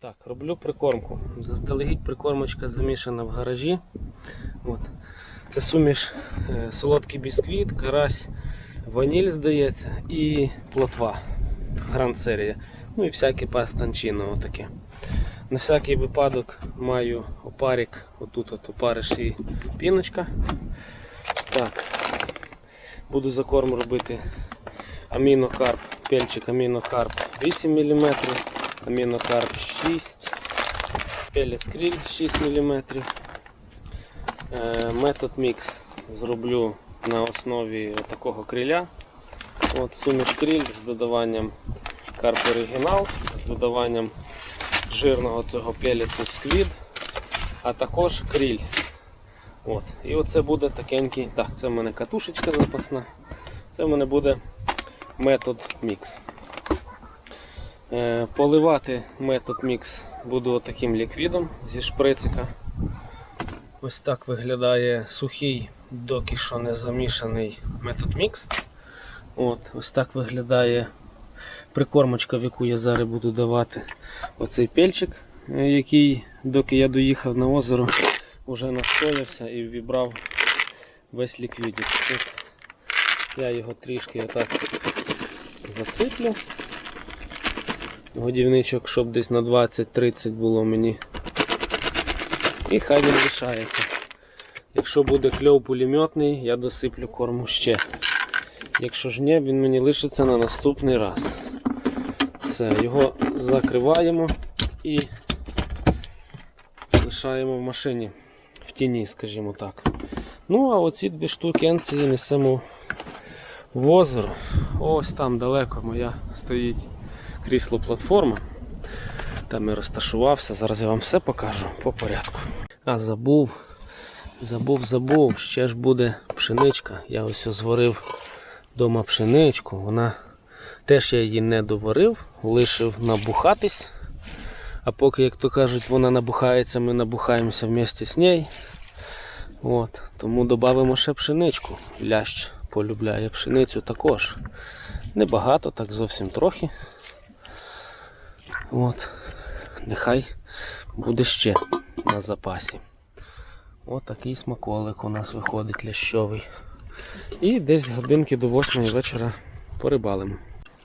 так, роблю прикормку. Заздалегідь прикормочка замішана в гаражі. От. Це суміш е, солодкий бісквіт, карась, ваніль, здається, і плотва. Гранд серія. Ну і всяке пастанчино отаке. На всякий випадок маю опарик, отут от опариш і піночка. Так. Буду за корм робити амінокарп, пельчик амінокарп 8 мм, амінокарп 6, пелець кріль 6 мм. Метод мікс зроблю на основі такого криля. От Суміш кріль з додаванням карп оригінал, з додаванням жирного цього пелецю сквід, а також кріль. От. І оце буде такенький. Так, це в мене катушечка запасна. Це в мене буде метод мікс. Е, поливати метод мікс буду таким ліквідом зі шприцика. Ось так виглядає сухий, доки що не замішаний метод мікс. От, ось так виглядає прикормочка, в яку я зараз буду давати оцей пельчик, е, який, доки я доїхав на озеро, вже настоявся і вібрав весь ліквідик. Тут я його трішки отак засиплю. Годівничок, щоб десь на 20-30 було мені. І хай він лишається. Якщо буде кльов пулеметний, я досиплю корму ще. Якщо ж ні, він мені лишиться на наступний раз. Все, його закриваємо і лишаємо в машині в тіні, скажімо так. Ну, а оці дві штукенці несемо в озеро. Ось там далеко моя стоїть крісло платформа. Там я розташувався. Зараз я вам все покажу по порядку. А забув, забув, забув. Ще ж буде пшеничка. Я ось зварив вдома пшеничку. Вона теж я її не доварив, лишив набухатись. А поки, як то кажуть, вона набухається, ми набухаємося вместе з нею. От, тому додамо ще пшеничку. Лящ полюбляє пшеницю також. Небагато, так зовсім трохи. От, нехай буде ще на запасі. От такий смаколик у нас виходить лящовий. І десь годинки до 8 вечора порибалимо.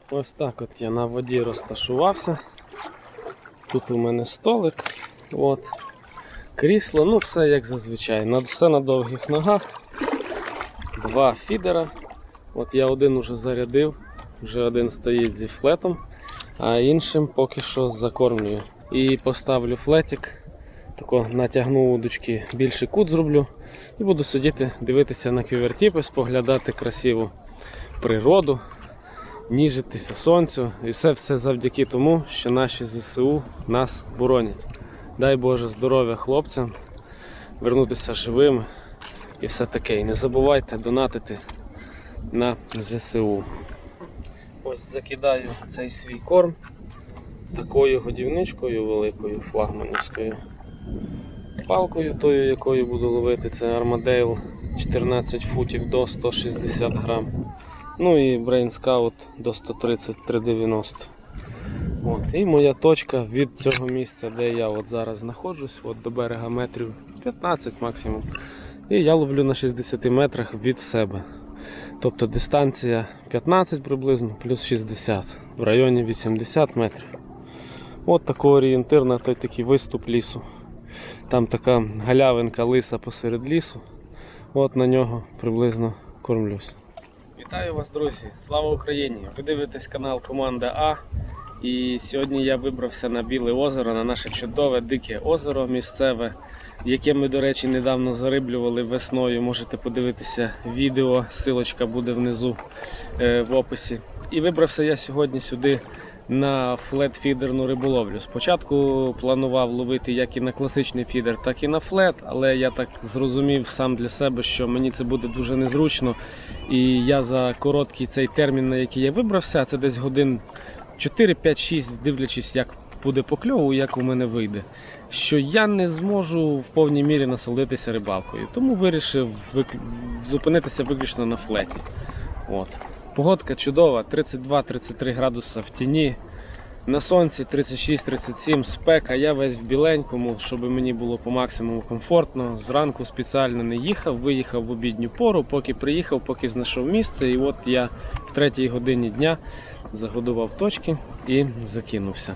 Ось так от я на воді розташувався. Тут у мене столик. От. Крісло, ну все як зазвичай. Все на довгих ногах. Два фідера. От я один уже зарядив, вже один стоїть зі флетом, а іншим поки що закормлюю. І поставлю флетик, тако натягну удочки, більший кут зроблю. І буду сидіти, дивитися на кювертіпи, споглядати красиву природу, ніжитися сонцю. І все все завдяки тому, що наші ЗСУ нас боронять. Дай Боже здоров'я хлопцям, вернутися живими і все таке. І не забувайте донатити на ЗСУ. Ось закидаю цей свій корм такою годівничкою великою флагманівською. Палкою тою, якою буду ловити, це Armadale 14 футів до 160 грам. Ну і Brain Scout до 130-390. От. І моя точка від цього місця, де я от зараз знаходжусь, от до берега метрів 15 максимум. І я ловлю на 60 метрах від себе. Тобто дистанція 15 приблизно плюс 60 в районі 80 метрів. От такий орієнтир на той такий виступ лісу. Там така галявинка лиса посеред лісу. От на нього приблизно кормлюсь. Вітаю вас, друзі! Слава Україні! Ви дивитесь канал Команда А. І сьогодні я вибрався на Біле озеро, на наше чудове дике озеро місцеве, яке ми, до речі, недавно зариблювали весною. Можете подивитися відео, силочка буде внизу е, в описі. І вибрався я сьогодні сюди на флет-фідерну риболовлю. Спочатку планував ловити як і на класичний фідер, так і на флет, але я так зрозумів сам для себе, що мені це буде дуже незручно. І я за короткий цей термін, на який я вибрався, це десь годин 4, 5, 6, дивлячись, як буде покльову, як у мене вийде. Що я не зможу в повній мірі насолитися рибалкою. Тому вирішив вик- зупинитися виключно на флеті. От. Погодка чудова, 32-33 градуса в тіні. На сонці 36-37 спека, я весь в біленькому, щоб мені було по максимуму комфортно. Зранку спеціально не їхав, виїхав в обідню пору, поки приїхав, поки знайшов місце. І от я в третій годині дня загодував точки і закинувся.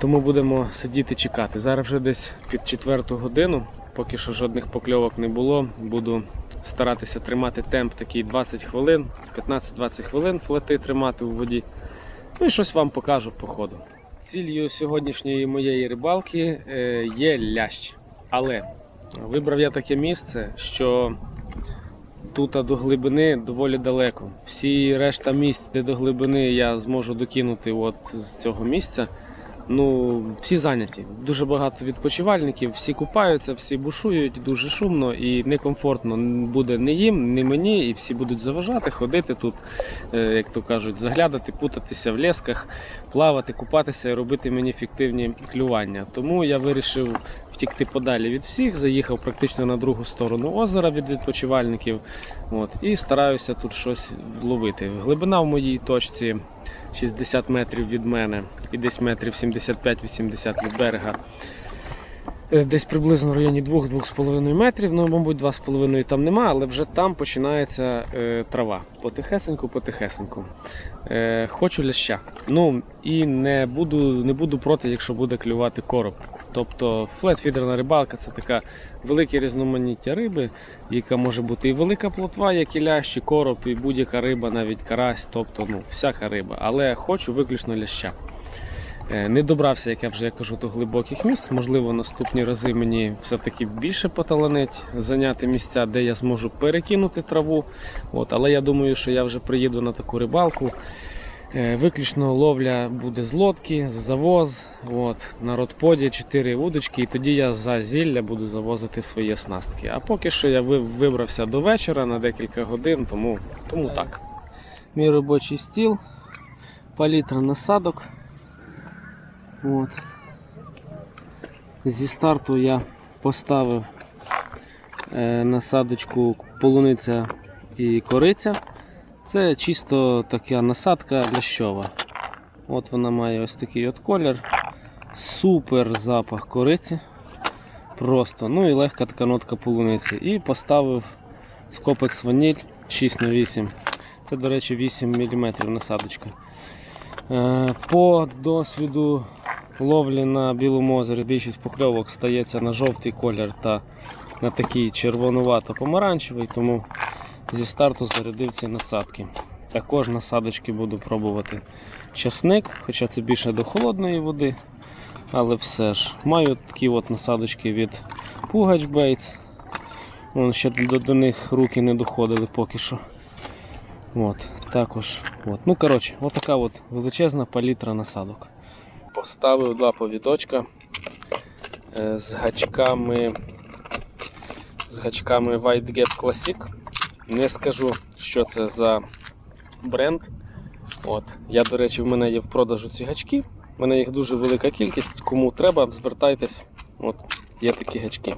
Тому будемо сидіти чекати. Зараз вже десь під четверту годину, поки що жодних покльовок не було. Буду старатися тримати темп такий 20 хвилин, 15-20 хвилин флети тримати у воді. Ну і щось вам покажу по ходу. Ціллю сьогоднішньої моєї рибалки е, є лящ. Але вибрав я таке місце, що тут до глибини доволі далеко. Всі решта місць, де до глибини я зможу докинути от з цього місця. Ну, всі зайняті. Дуже багато відпочивальників, всі купаються, всі бушують, дуже шумно і некомфортно буде не їм, не мені, і всі будуть заважати, ходити тут, е, як то кажуть, заглядати, путатися в лесках, плавати, купатися і робити мені фіктивні клювання. Тому я вирішив втікти подалі від всіх, заїхав практично на другу сторону озера від відпочивальників. От, і стараюся тут щось ловити. Глибина в моїй точці 60 метрів від мене і десь метрів 75-80 від берега. Е, Десь приблизно в районі 2-2,5 метрів, ну, мабуть, 2,5 там нема, але вже там починається е, трава. Потихесеньку, потихесеньку. Е, хочу ляща. Ну і не буду, не буду проти, якщо буде клювати короб. Тобто флетфідерна рибалка це така велике різноманіття риби, яка може бути і велика плотва, як і лящ, і короб, і будь-яка риба, навіть карась, тобто ну, всяка риба. Але хочу виключно ляща. Е, Не добрався, як я вже кажу, до глибоких місць. Можливо, наступні рази мені все-таки більше поталанить зайняти місця, де я зможу перекинути траву. От, але я думаю, що я вже приїду на таку рибалку. Е, Виключно ловля буде з лодки, з завоз, от, на родподі 4 удочки, і тоді я за зілля буду завозити свої оснастки. А поки що я вибрався до вечора на декілька годин, тому, тому так. Мій робочий стіл, палітра насадок. От. Зі старту я поставив е, насадочку полуниця і кориця. Це чисто така насадка лящова. От вона має ось такий от колір. Супер запах кориці. Просто. Ну і легка така нотка полуниці. І поставив скопекс ваніль 6х8. Це, до речі, 8 мм насадочка. Е, По досвіду ловлі на білому озері більшість покльовок стається на жовтий колір та на такий червонувато-помаранчевий, тому зі старту зарядив ці насадки. Також насадочки буду пробувати часник, хоча це більше до холодної води, але все ж. Маю такі от насадочки від Baits. Вон ще до, до них руки не доходили поки що. От, також. От. Ну, коротше, от от величезна палітра насадок. Поставив два повідочка е, з гачками з гачками White Gap Classic. Не скажу, що це за бренд. От. Я, до речі, в мене є в продажу ці гачки. У мене їх дуже велика кількість. Кому треба, звертайтесь. От, є такі гачки.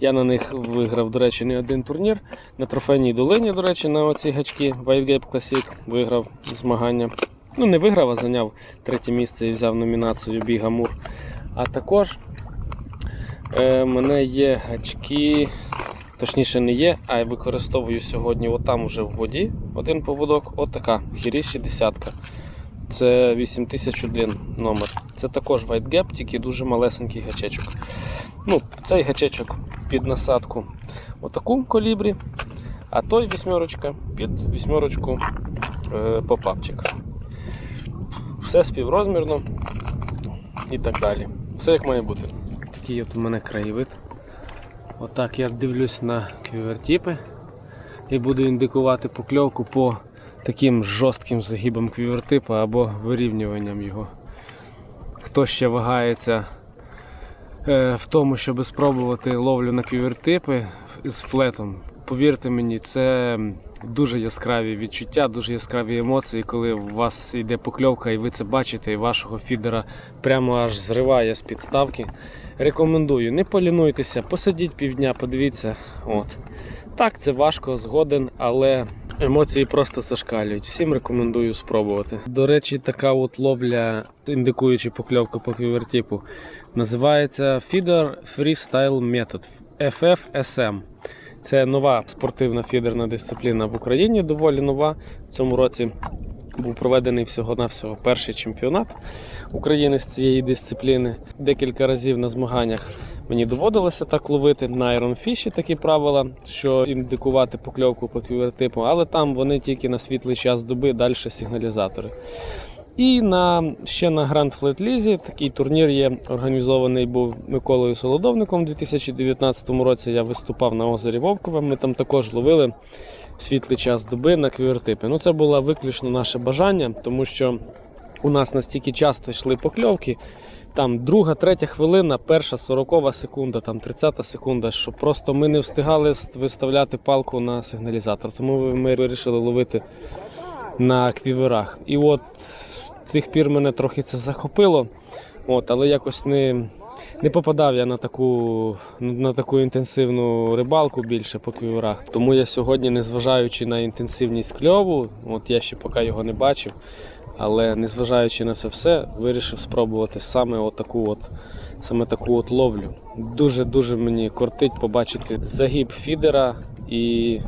Я на них виграв, до речі, не один турнір. На трофейній долині, до речі, на оці гачки White Gap Classic виграв змагання. Ну, не виграв, а зайняв третє місце і взяв номінацію Біг Амур. А також е, мене є гачки, точніше не є, а я використовую сьогодні отам уже в воді один поводок. Отака Хіріші десятка. Це 8001 номер. Це також White Gap, тільки дуже малесенький гачечок. Ну, цей гачечок під насадку отаку колібрі, а той вісьмерочка під вісьмерочку е, попапчик. Все співрозмірно і так далі. Все як має бути. Такий от у мене краєвид. Отак я дивлюсь на квівертіпи і буду індикувати покльовку по таким жорстким загибам квівертипа або вирівнюванням його. Хто ще вагається е, в тому, щоб спробувати ловлю на квівертипи з флетом, повірте мені, це дуже яскраві відчуття, дуже яскраві емоції, коли у вас йде покльовка і ви це бачите, і вашого фідера прямо аж зриває з підставки. Рекомендую, не полінуйтеся, посидіть півдня, подивіться. От. Так, це важко, згоден, але Емоції просто зашкалюють. Всім рекомендую спробувати. До речі, така от ловля, індикуючи покльовку по квівертіпу, називається Feeder Freestyle Method FFSM. Це нова спортивна фідерна дисципліна в Україні, доволі нова. В цьому році був проведений всього-навсього перший чемпіонат України з цієї дисципліни. Декілька разів на змаганнях мені доводилося так ловити. На Fish такі правила, що індикувати покльовку по квівертипу, але там вони тільки на світлий час доби, далі сигналізатори. І на, ще на Grand Fleet Лізі такий турнір є, організований був Миколою Солодовником у 2019 році. Я виступав на озері Вовкове. Ми там також ловили в світлий час доби на квівертипи. Ну, це було виключно наше бажання, тому що у нас настільки часто йшли покльовки. Там друга, третя хвилина, перша, сорокова секунда, там 30 секунда, що просто ми не встигали виставляти палку на сигналізатор. Тому ми вирішили ловити на квіверах. І от з тих пір мене трохи це захопило. От, але якось не, не попадав я на таку, на таку інтенсивну рибалку більше по квіверах. Тому я сьогодні, незважаючи на інтенсивність кльову, от я ще поки його не бачив, але незважаючи на це все, вирішив спробувати саме отаку от, саме таку от ловлю. Дуже-дуже мені кортить побачити загиб фідера і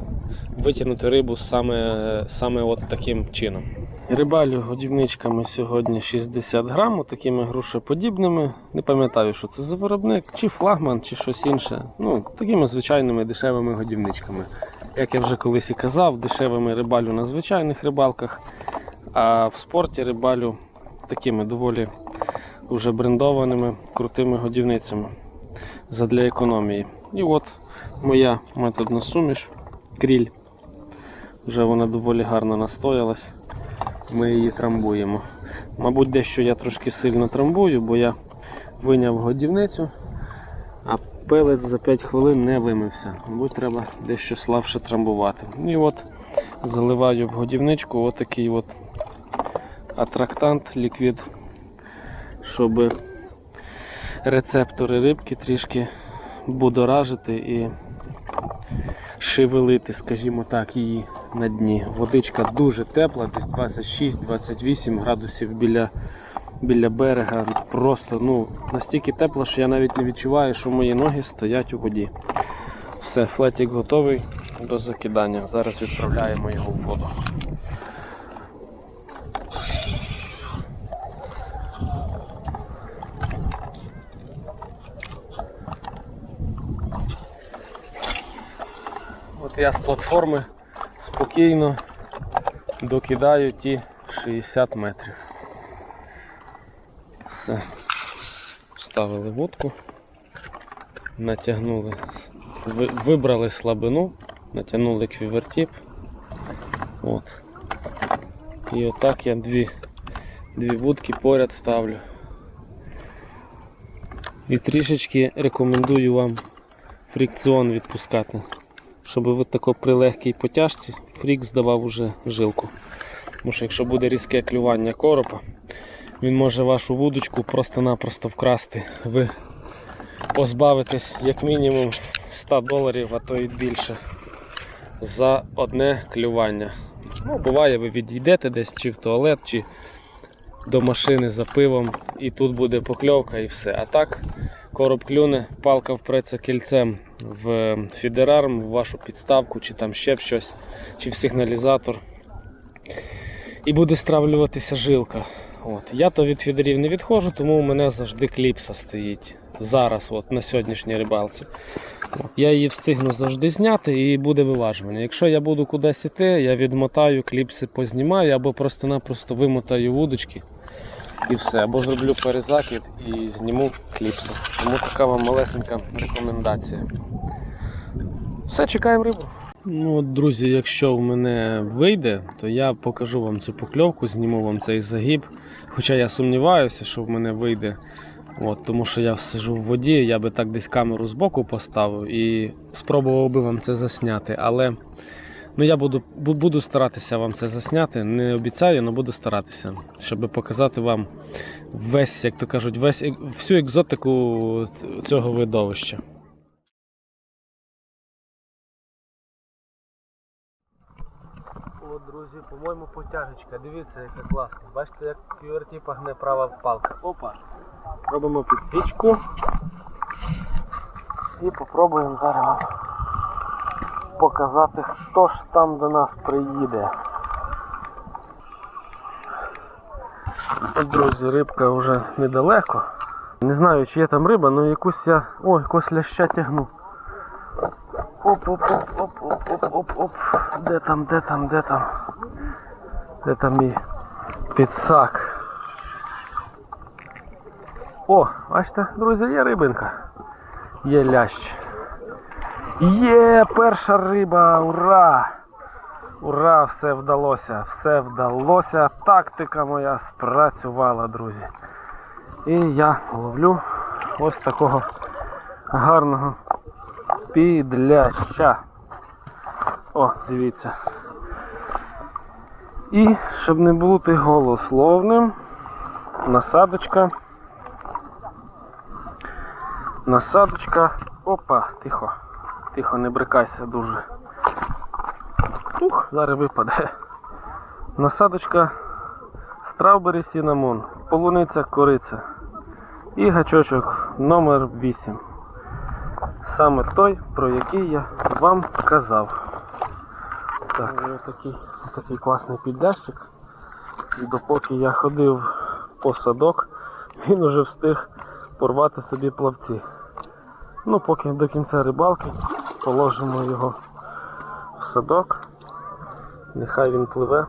витягнути рибу саме, саме от таким чином. Рибалю годівничками сьогодні 60 грам, такими грушеподібними. Не пам'ятаю, що це за виробник, чи флагман, чи щось інше. Ну, такими звичайними дешевими годівничками. Як я вже колись і казав, дешевими рибалю на звичайних рибалках, а в спорті рибалю такими доволі вже брендованими, крутими годівницями задля економії. І от моя методна суміш, кріль. Вже вона доволі гарно настоялась. Ми її трамбуємо. Мабуть, дещо я трошки сильно трамбую, бо я виняв годівницю, а пелець за 5 хвилин не вимився. Мабуть, треба дещо слабше трамбувати. І от заливаю в годівничку отакий от атрактант ліквід, щоб рецептори рибки трішки будоражити і шевелити, скажімо так, її на дні. Водичка дуже тепла, десь 26-28 градусів біля біля берега. Просто ну, настільки тепло, що я навіть не відчуваю, що мої ноги стоять у воді. Все, флетик готовий до закидання. Зараз відправляємо його в воду. От я з платформи спокійно докидаю ті 60 метрів. Все. Вставили вудку, натягнули, вибрали слабину, натягнули квівертіп. От. І отак я дві, дві вудки поряд ставлю. І трішечки рекомендую вам фрикціон відпускати щоб ви тако при легкій потяжці фрік здавав уже жилку. Тому що якщо буде різке клювання коропа, він може вашу вудочку просто-напросто вкрасти. Ви позбавитесь як мінімум 100 доларів, а то й більше за одне клювання. Ну, буває, ви відійдете десь чи в туалет, чи до машини за пивом, і тут буде покльовка і все. А так короб клюне, палка впреться кільцем в фідерарм, в вашу підставку, чи там ще в щось, чи в сигналізатор. І буде стравлюватися жилка. От. Я то від фідерів не відходжу, тому у мене завжди кліпса стоїть. Зараз, от, на сьогоднішній рибалці. Я її встигну завжди зняти і буде виважування. Якщо я буду кудись іти, я відмотаю, кліпси познімаю або просто-напросто вимотаю вудочки і все. Або зроблю перезакид і зніму кліпси. Тому така вам малесенька рекомендація. Все, чекаємо рибу. Ну от, друзі, якщо в мене вийде, то я покажу вам цю покльовку, зніму вам цей загиб. Хоча я сумніваюся, що в мене вийде. От, тому що я сижу в воді, я би так десь камеру збоку поставив і спробував би вам це засняти. Але ну, я буду, буду старатися вам це засняти. Не обіцяю, але буду старатися, щоб показати вам весь, як то кажуть, весь, всю екзотику цього видовища. друзі, по-моєму, потяжечка. Дивіться, яка класна. Бачите, як QRT пагне права палка. Опа. Робимо підсічку. І попробуємо зараз показати, хто ж там до нас приїде. Друзі, рибка вже недалеко. Не знаю, чи є там риба, але якусь я. О, якусь ляща тягну. Оп-оп-оп-оп-оп-оп-оп. Де там, де там, де там? Де там мій підсак? О, бачите, друзі, є рибинка. Є лящ. Є перша риба! Ура! Ура! Все вдалося! Все вдалося! Тактика моя спрацювала, друзі. І я ловлю ось такого гарного підляща. О, дивіться. І, щоб не бути голословним, насадочка. Насадочка. Опа, тихо. Тихо, не брикайся дуже. Ух, зараз випаде. Насадочка Strawberry Cinnamon, полуниця кориця. І гачочок номер 8 Саме той, про який я вам казав. Так, такий, такий класний підлящик. І допоки я ходив по садок, він уже встиг порвати собі плавці. Ну, поки до кінця рибалки положимо його в садок. Нехай він пливе,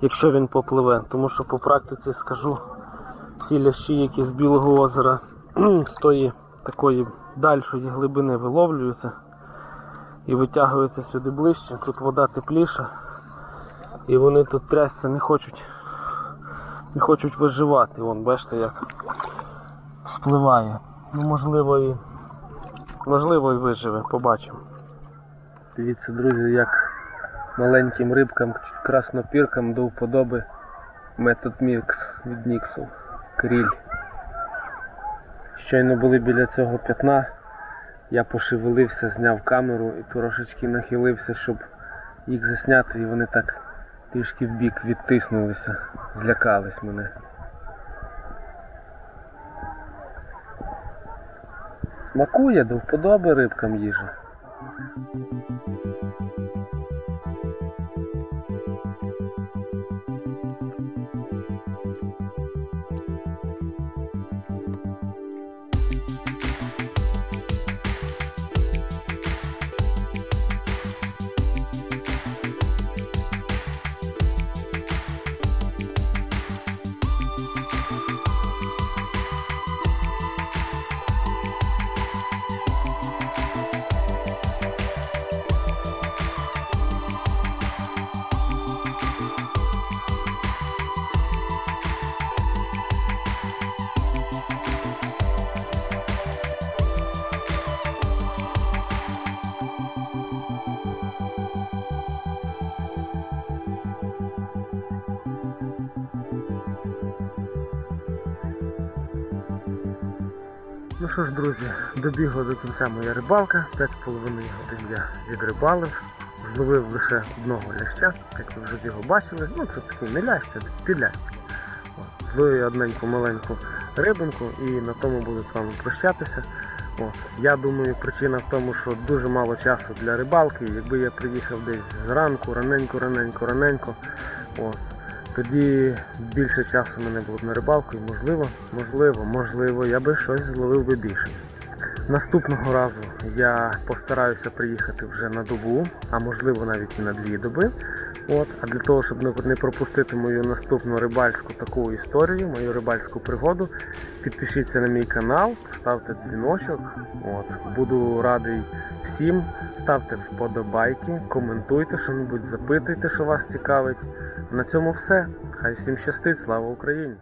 якщо він попливе, тому що по практиці скажу, всі лящі, які з Білого озера з тої такої дальшої глибини виловлюються і витягуються сюди ближче. Тут вода тепліша, і вони тут трясся не хочуть, не хочуть виживати. Вон, бачите, як спливає. Ну, можливо, і можливо і виживе, побачимо. Дивіться, друзі, як маленьким рибкам, краснопіркам до вподоби метод мікс від Ніксу. Кріль. Щойно були біля цього п'ятна, я пошевелився, зняв камеру і трошечки нахилився, щоб їх засняти, і вони так трішки в бік відтиснулися, злякались мене. Смакує до вподоби рибкам їжа. Ну що ж, друзі, добігла до кінця моя рибалка, 5,5 годин я відрибалив, зловив лише одного ляща, як ви вже його бачили. Ну це такий не лящ, це підлящ. Зловив я одненьку маленьку рибинку і на тому буду з вами прощатися. От. Я думаю, причина в тому, що дуже мало часу для рибалки. Якби я приїхав десь зранку, раненько, раненько, раненько, от, тоді більше часу мене було б на рибалку і можливо, можливо, можливо, я би щось зловив би більше. Наступного разу я постараюся приїхати вже на добу, а можливо навіть і на дві доби. От, а для того, щоб не- пропустити мою наступну рибальську таку історію, мою рибальську пригоду, підпишіться на мій канал, ставте дзвіночок. От, буду радий всім. Ставте вподобайки, коментуйте що-небудь, запитуйте, що вас цікавить. На цьому все. Хай всім щастить, слава Україні!